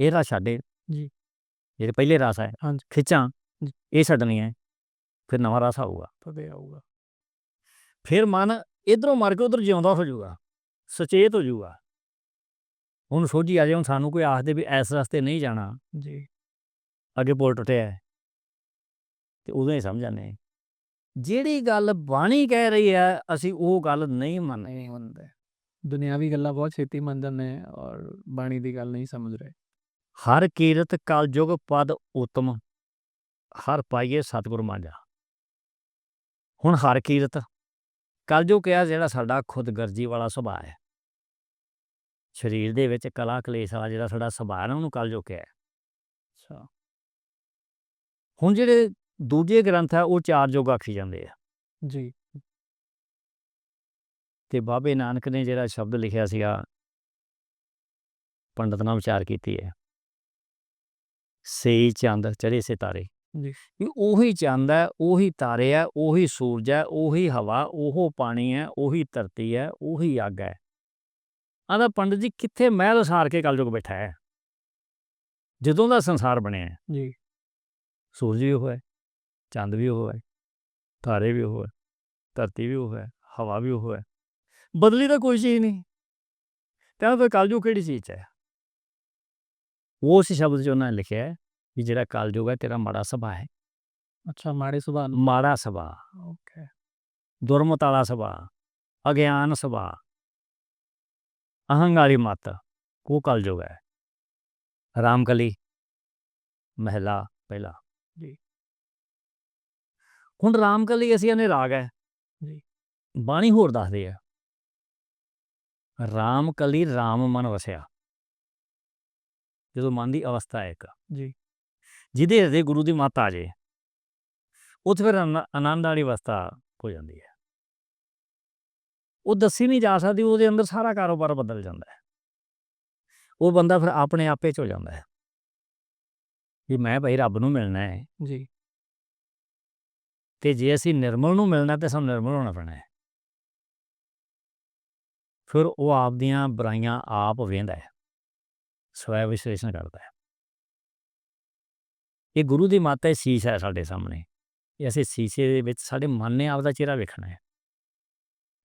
ਇਹ ਰਸ ਛੱਡੇ ਜੀ। ਜਿਹੜੇ ਪਹਿਲੇ ਰਸ ਹੈ। ਹਾਂਜੀ। ਖਿੱਚਾਂ। ਜੀ। ਇਹ ਛੱਡਣੀਆਂ ਫਿਰ ਨਵਾਂ ਰਸ ਆਊਗਾ। ਤਦੇ ਆਊਗਾ। ਫਿਰ ਮਨ ਇਧਰੋਂ ਮਰ ਕੇ ਉਧਰ ਜਿਉਂਦਾ ਹੋ ਜਾਊਗਾ। ਸੁਚੇਤ ਹੋ ਜਾਊਗਾ। ਹੁਣ ਸੋਝੀ ਆ ਜਾਏ ਹੁਣ ਸਾਨੂੰ ਕੋਈ ਆਖਦੇ ਵੀ ਇਸ ਰਸਤੇ ਨਹੀਂ ਜਾਣਾ। ਜੀ। ਅੱਗੇ ਪੁਲ ਟੁੱਟਿਆ ਹੈ। ਤੇ ਉਦੋਂ ਹੀ ਸਮਝ ਹਾਂ। ਜਿਹੜੀ ਗੱਲ ਬਾਣੀ ਕਹਿ ਰਹੀ ਹੈ ਅਸੀਂ ਉਹ ਗੱਲ ਨਹੀਂ ਮੰਨਦੇ। ਦੁਨਿਆਵੀ ਗੱਲਾਂ ਬਹੁਤ ਛੇਤੀ ਮੰਨ ਜਾਂਦੇ ਨੇ ਔਰ ਬਾਣੀ ਦੀ ਗੱਲ ਨਹੀਂ ਸਮਝ ਰਹੇ। ਹਰ ਕੀਰਤ ਕਲਯੁਗ ਪਦ ਉਤਮ ਹਰ ਪਾਈਏ ਸਤਿਗੁਰ ਮਾਝਾ। ਹੁਣ ਹਰ ਕੀਰਤ ਕਲਯੁਗ ਕਿਹਾ ਜਿਹੜਾ ਸਾਡਾ ਖੁਦਗਰਜੀ ਵਾਲਾ ਸੁਭਾਅ ਹੈ। ਸਰੀਰ ਦੇ ਵਿੱਚ ਕਲਾ ਕਲੇਸ਼ ਵਾਲਾ ਜਿਹੜਾ ਸਾਡਾ ਸੁਭਾਅ ਹੈ ਨਾ ਉਹਨੂੰ ਕਲਯੁਗ ਕਿਹਾ ਹੈ। ਅੱਛਾ। ਹੁਣ ਜਿਹੜੇ ਦੂਜੇ ਗ੍ਰੰਥ ਆ ਉਹ ਚਾਰ ਯੁੱਗ ਆਖੀ ਜਾਂਦੇ ਆ। ਜੀ। ਤੇ ਬਾਬੇ ਨਾਨਕ ਨੇ ਜਿਹੜਾ ਸ਼ਬਦ ਲਿਖਿਆ ਸੀਗਾ ਪੰਡਤ ਨਾਲ ਵਿਚਾਰ ਕੀਤੀ ਹੈ। ਸਈ ਚੰਦ ਚੜੇ ਸਿਤਾਰੇ ਜੀ। ਉਹੀ ਚੰਦ ਹੈ ਉਹੀ ਤਾਰੇ ਹੈ ਉਹੀ ਸੂਰਜ ਹੈ ਉਹੀ ਹਵਾ ਉਹ ਪਾਣੀ ਹੈ ਉਹੀ ਧਰਤੀ ਹੈ ਉਹੀ ਅੱਗ ਹੈ। ਆਂਦਾ ਪੰਡਤ ਜੀ ਕਿੱਥੇ ਮਹਿਲ ਸਾਰ ਕੇ ਕਲਯੁਗ ਬੈਠਾ ਹੈ? ਜਦੋਂ ਦਾ ਸੰਸਾਰ ਬਣਿਆ ਹੈ। ਜੀ। ਸੂਰਜ ਵੀ ਉਹ ਹੈ ਚੰਦ ਵੀ ਉਹ ਹੈ ਤਾਰੇ ਵੀ ਉਹ ਹੈ ਧਰਤੀ ਵੀ ਉਹ ਹੈ ਹਵਾ ਵੀ ਉਹ ਹੈ। ਬਦਲੀ ਤਾਂ ਕੋਈ ਚੀਜ਼ ਨਹੀਂ। ਤਾਂ ਫਿਰ ਕਲਯੁਗ ਕਿਹੜੀ ਚੀਜ਼ 'ਚ ਉਸ ਸ਼ਬਦ 'ਚ ਉਹਨਾਂ ਨੇ ਲਿਖਿਆ ਹੈ ਕਿ ਜਿਹੜਾ ਕਲਯੁਗ ਹੈ ਤੇਰਾ ਮਾੜਾ ਸੁਭਾਅ ਹੈ ਅੱਛਾ ਮਾੜੇ ਸੁਭਾਅ ਮਾੜਾ ਸੁਭਾਅ ਓਕੇ ਦੁਰਮਤ ਵਾਲਾ ਸੁਭਾਅ ਅਗਿਆਨ ਸੁਭਾਅ ਅਹੰਕਾਰੀ ਮਤ ਉਹ ਕਲਯੁਗ ਹੈ ਰਾਮਕਲੀ ਮਹਿਲਾ ਪਹਿਲਾ ਜੀ। ਹੁਣ ਰਾਮਕਲੀ ਅਸੀਂ ਇਹਨੇ ਰਾਗ ਹੈ ਜੀ। ਬਾਣੀ ਹੋਰ ਦੱਸਦੇ ਆ ਰਾਮਕਲੀ ਰਾਮ ਮਨ ਵਸਿਆ ਜਦੋਂ ਮਨ ਦੀ ਅਵਸਥਾ ਇੱਕ। ਜੀ। ਜਿਹਦੇ ਹਿਰਦੇ ਗੁਰੂ ਦੀ ਮੱਤ ਆ ਜੇ ਉੱਥੇ ਫਿਰ ਆਨ- ਆਨੰਦ ਵਾਲੀ ਅਵਸਥਾ ਹੋ ਜਾਂਦੀ ਹੈ। ਉਹ ਦੱਸੀ ਨਹੀਂ ਜਾ ਸਕਦੀ ਉਹਦੇ ਅੰਦਰ ਸਾਰਾ ਕਾਰੋਬਾਰ ਬਦਲ ਜਾਂਦਾ ਹੈ। ਉਹ ਬੰਦਾ ਫਿਰ ਆਪਣੇ ਆਪੇ ਚ ਹੋ ਜਾਂਦਾ ਹੈ। ਵੀ ਮੈਂ ਭਾਈ ਰੱਬ ਨੂੰ ਮਿਲਣਾ ਹੈ। ਜੀ। ਤੇ ਜੇ ਅਸੀਂ ਨਿਰਮਲ ਨੂੰ ਮਿਲਣਾ ਤੇ ਸਾਨੂੰ ਨਿਰਮਲ ਹੋਣਾ ਪੈਣਾ ਹੈ। ਫਿਰ ਉਹ ਆਪ ਦੀਆਂ ਬੁਰਾਈਆਂ ਆਪ ਵੇਂਦਾ ਹੈ। ਸਵੈ ਵਿਸ਼ਲੇਸ਼ਣ ਕਰਦਾ ਹੈ। ਇਹ ਗੁਰੂ ਦੀ ਮਾਤਾ ਹੈ ਸੀਸ ਹੈ ਸਾਡੇ ਸਾਹਮਣੇ। ਇਹ ਅਸੀਂ ਸੀਸੇ ਦੇ ਵਿੱਚ ਸਾਡੇ ਮਨ ਨੇ ਆਪ ਦਾ ਚਿਹਰਾ ਵੇਖਣਾ ਹੈ।